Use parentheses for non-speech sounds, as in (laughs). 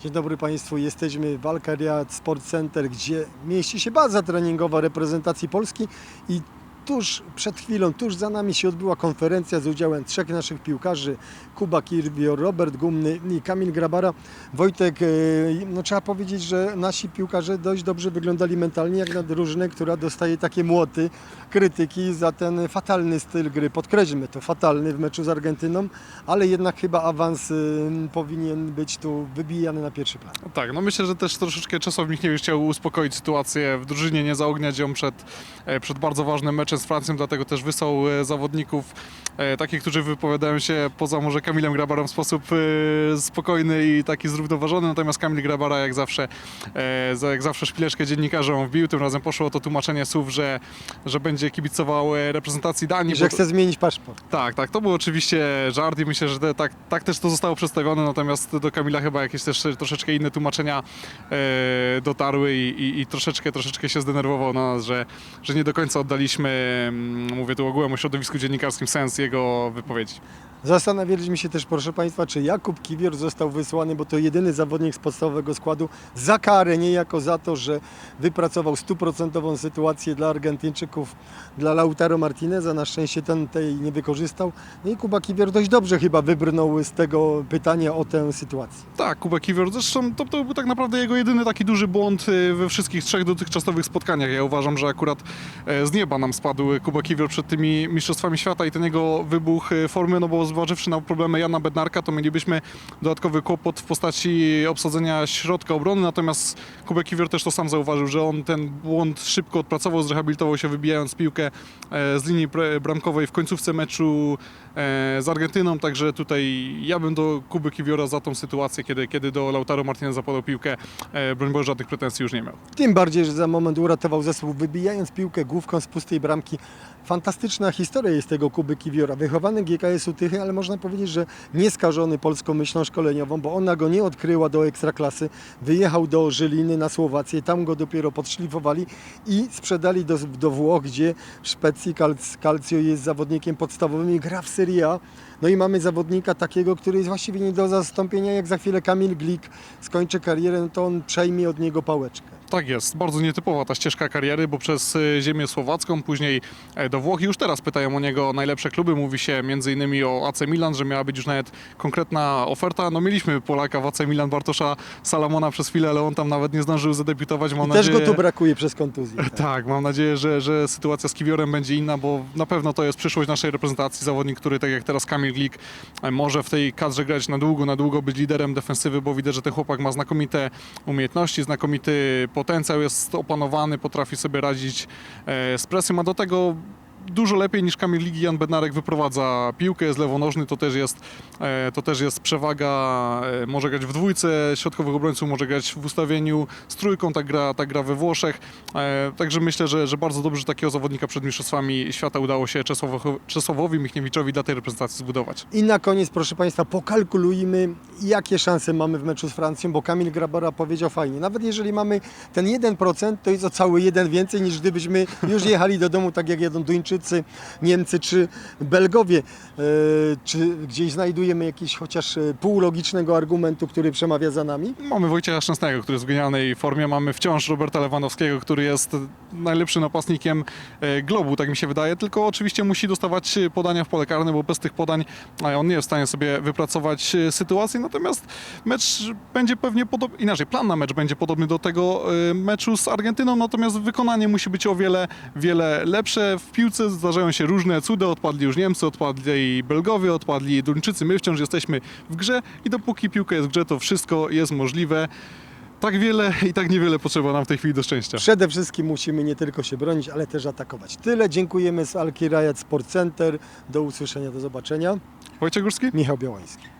Dzień dobry Państwu, jesteśmy w Alcariad Sport Center, gdzie mieści się baza treningowa reprezentacji Polski i tuż przed chwilą, tuż za nami się odbyła konferencja z udziałem trzech naszych piłkarzy, Kuba Kirwior, Robert Gumny i Kamil Grabara. Wojtek, e, no trzeba powiedzieć, że nasi piłkarze dość dobrze wyglądali mentalnie, jak na drużynę, która dostaje takie młoty krytyki za ten fatalny styl gry. Podkreślmy to, fatalny w meczu z Argentyną, ale jednak chyba awans y, powinien być tu wybijany na pierwszy plan. Tak, no myślę, że też troszeczkę Czesław Michniewicz chciał uspokoić sytuację w drużynie, nie zaogniać ją przed, e, przed bardzo ważnym meczem z Francją, dlatego też wysłał e, zawodników e, takich, którzy wypowiadają się poza może Kamilem Grabarą w sposób e, spokojny i taki zrównoważony, natomiast Kamil Grabara jak zawsze, za- jak zawsze szpileczkę dziennikarzom wbił, tym razem poszło o to tłumaczenie słów, że, że będzie kibicował reprezentacji Danii. Że bo- chce zmienić paszport. tak, tak, to był oczywiście żart i myślę, że te, tak, tak też to zostało przedstawione, natomiast do Kamila chyba jakieś też troszeczkę inne tłumaczenia dotarły i, i, i troszeczkę, troszeczkę się zdenerwował na nas, że, że nie do końca oddaliśmy, mówię tu ogółem o środowisku dziennikarskim, sens jego wypowiedzi. Zastanawialiśmy się też, proszę Państwa, czy Jakub Kiwior został wysłany, bo to jedyny zawodnik z podstawowego składu, za karę, niejako za to, że wypracował stuprocentową sytuację dla Argentyńczyków, dla Lautaro Martineza. Na szczęście ten tej nie wykorzystał. No i Kuba Kiwior dość dobrze chyba wybrnął z tego pytania o tę sytuację. Tak, Kuba Kiwior, zresztą to, to był tak naprawdę jego jedyny taki duży błąd y, we wszystkich trzech dotychczasowych spotkaniach. Ja uważam, że akurat e, z nieba nam spadł Kuba Kiwior przed tymi Mistrzostwami Świata i ten jego wybuch e, formy, no bo zważywszy na problemy Jana Bednarka, to mielibyśmy dodatkowy kłopot w postaci obsadzenia środka obrony, natomiast Kuba Kiwior też to sam zauważył, że on ten błąd szybko odpracował, zrehabilitował się wybijając piłkę e, z linii bramkowej w końcówce meczu e, z Argentyną, także tutaj ja bym do Kuby Kiwiora za tą sytuację, kiedy, kiedy do Lautaro Martineza podał piłkę, e, broń Boże, żadnych pretensji już nie miał. Tym bardziej, że za moment uratował zespół, wybijając piłkę główką z pustej bramki. Fantastyczna historia jest tego Kuby Kiwiora. Wychowany GKS-u Tychy, ale można powiedzieć, że nieskażony polską myślą szkoleniową, bo ona go nie odkryła do ekstraklasy. Wyjechał do Żyliny na Słowację, tam go dopiero podszlifowali i sprzedali do, do Włoch, gdzie w Szpecji Calc- Calcio jest zawodnikiem podstawowym i gra w Serie A. No i mamy zawodnika takiego, który jest właściwie nie do zastąpienia, jak za chwilę Kamil Glik skończy karierę, no to on przejmie od niego pałeczkę. Tak jest, bardzo nietypowa ta ścieżka kariery, bo przez e, ziemię słowacką, później e, do Włoch i już teraz pytają o niego najlepsze kluby. Mówi się m.in. o AC Milan, że miała być już nawet konkretna oferta. No mieliśmy Polaka w AC Milan, Bartosza Salamona przez chwilę, ale on tam nawet nie zdążył zadebiutować. Mam I też nadzieję... go tu brakuje przez kontuzję. Tak. (laughs) Tak, mam nadzieję, że, że sytuacja z Kiwiorem będzie inna, bo na pewno to jest przyszłość naszej reprezentacji. Zawodnik, który tak jak teraz Kamil Glik e, może w tej kadrze grać na długo, na długo być liderem defensywy, bo widać, że ten chłopak ma znakomite umiejętności, znakomity potencjał, jest opanowany, potrafi sobie radzić e, z presją, a do tego dużo lepiej niż Kamil Ligi Jan Bednarek wyprowadza piłkę, jest lewonożny, to też jest, e, to też jest przewaga, e, może grać w dwójce środkowych obrońców, może grać w ustawieniu z trójką, tak gra, tak gra we Włoszech, e, także myślę, że, że bardzo dobrze takiego zawodnika przed Mistrzostwami Świata udało się Czesławowi, Czesławowi Michniewiczowi dla tej reprezentacji zbudować. I na koniec, proszę Państwa, pokalkulujmy, jakie szanse mamy w meczu z Francją, bo Kamil Grabara powiedział fajnie. Nawet jeżeli mamy ten 1%, to jest o cały jeden więcej, niż gdybyśmy już jechali do domu, tak jak jadą Duńczycy, Niemcy czy Belgowie. E, czy gdzieś znajdujemy jakiś chociaż e, półlogicznego argumentu, który przemawia za nami? Mamy Wojciecha Szczęsnego, który jest w genialnej formie. Mamy wciąż Roberta Lewandowskiego, który jest najlepszym napastnikiem e, globu, tak mi się wydaje. Tylko oczywiście musi dostawać podania w pole karne, bo bez tych podań on nie jest w stanie sobie wypracować sytuacji. Natomiast mecz będzie pewnie podobny, inaczej, plan na mecz będzie podobny do tego meczu z Argentyną, natomiast wykonanie musi być o wiele, wiele lepsze. W piłce zdarzają się różne cuda. Odpadli już Niemcy, odpadli Belgowie, odpadli Duńczycy. My wciąż jesteśmy w grze i dopóki piłka jest w grze, to wszystko jest możliwe. Tak wiele i tak niewiele potrzeba nam w tej chwili do szczęścia. Przede wszystkim musimy nie tylko się bronić, ale też atakować. Tyle, dziękujemy z Alki Rajat Sport Center. Do usłyszenia, do zobaczenia. Wojciech Górski? Michał Białoński.